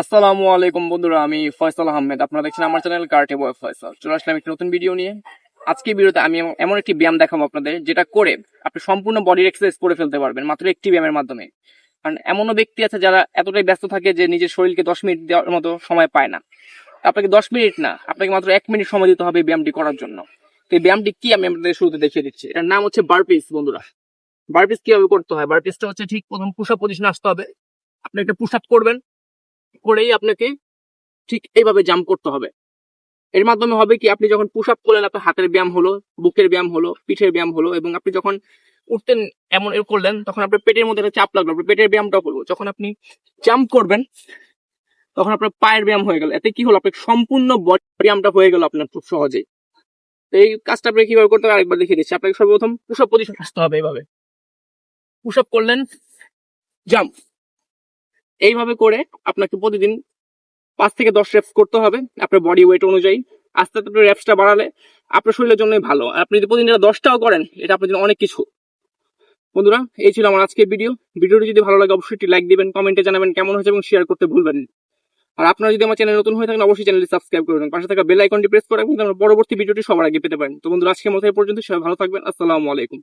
আসসালামু আলাইকুম বন্ধুরা, আমি ফয়সাল আহমেদ। আপনারা দেখছেন আমার চ্যানেল কার্টে বয় ফয়সাল। চলে আসলাম একটি নতুন ভিডিও নিয়ে। আজকে ভিডিওতে আমি এমন একটি ব্যায়াম দেখাবো আপনাদের, যেটা করে আপনি সম্পূর্ণ বডির এক্সারসাইজ করে ফেলতে পারবেন, মাত্র একটি ব্যায়ামের মাধ্যমে। কারণ এমনও ব্যক্তি আছে যারা এতটাই ব্যস্ত থাকে যে নিজের শরীরকে দশ মিনিট দেওয়ার মতো সময় পায় না। আপনাকে দশ মিনিট না, আপনাকে মাত্র এক মিনিট সময় দিতে হবে ব্যায়ামটি করার জন্য। তো এই ব্যায়ামটি কি আমি আপনাদের শুরুতে দেখিয়ে দিচ্ছি। এটার নাম হচ্ছে বারপিস বন্ধুরা। বারপিস কীভাবে করতে হয়? বারপিসটা হচ্ছে ঠিক প্রথম পুশ আপ পজিশনে আসতে হবে। আপনি একটা পুশ আপ করবেন করেই আপনাকে ঠিক এইভাবে জাম্প করতে হবে। এর মাধ্যমে হবে কি, আপনি যখন পুশ আপ করলেন, আপনার হাতের ব্যায়াম হলো, বুকের ব্যায়াম হলো, পিঠের ব্যায়াম হলো, এবং আপনি যখন উঠতেন এমন করলেন, তখন আপনার পেটের মধ্যে একটা চাপ লাগল, আপনার পেটের ব্যায়ামটা করব। যখন আপনি জাম্প করবেন, তখন আপনার পায়ের ব্যায়াম হয়ে গেল। এতে কি হলো? আপনার সম্পূর্ণ বডি ব্যায়ামটা হয়ে গেল আপনার খুব সহজেই। তো এই কাজটা আপনি কীভাবে করতে হবে আরেকবার দেখিয়ে দিচ্ছি। আপনাকে সর্বপ্রথম পুশ আপ পজিশন আসতে হবে এইভাবে। পুশ আপ করলেন জাম্প এইভাবে করে আপনাকে প্রতিদিন পাঁচ থেকে দশ রেপস করতে হবে, আপনার বডি ওয়েট অনুযায়ী। আস্তে আস্তে আপনি রেপসটা বাড়ালে আপনার শরীরের জন্যই ভালো। আপনি যদি প্রতিদিন এটা দশটাও করেন, এটা আপনার জন্য অনেক কিছু। বন্ধুরা, এই ছিল আমার আজকের ভিডিও ভিডিওটি যদি ভালো লাগে, অবশ্যই একটি লাইক দিবেন কমেন্টে জানাবেন কেমন হয়েছে এবং শেয়ার করতে ভুলবেন আর আপনারা যদি আমার চ্যানেল নতুন হয়ে থাকেন, অবশ্যই চ্যানেলটি সাবস্ক্রাইব করে দেবেন পাশে থাকা বেল আইকনটি প্রেস করে রাখবেন পরবর্তী ভিডিওটি সবার আগে পেতে পারেন। তো বন্ধুরা, আজকের মতো এই পর্যন্ত। সবাই ভালো থাকবেন। আসসালামু আলাইকুম।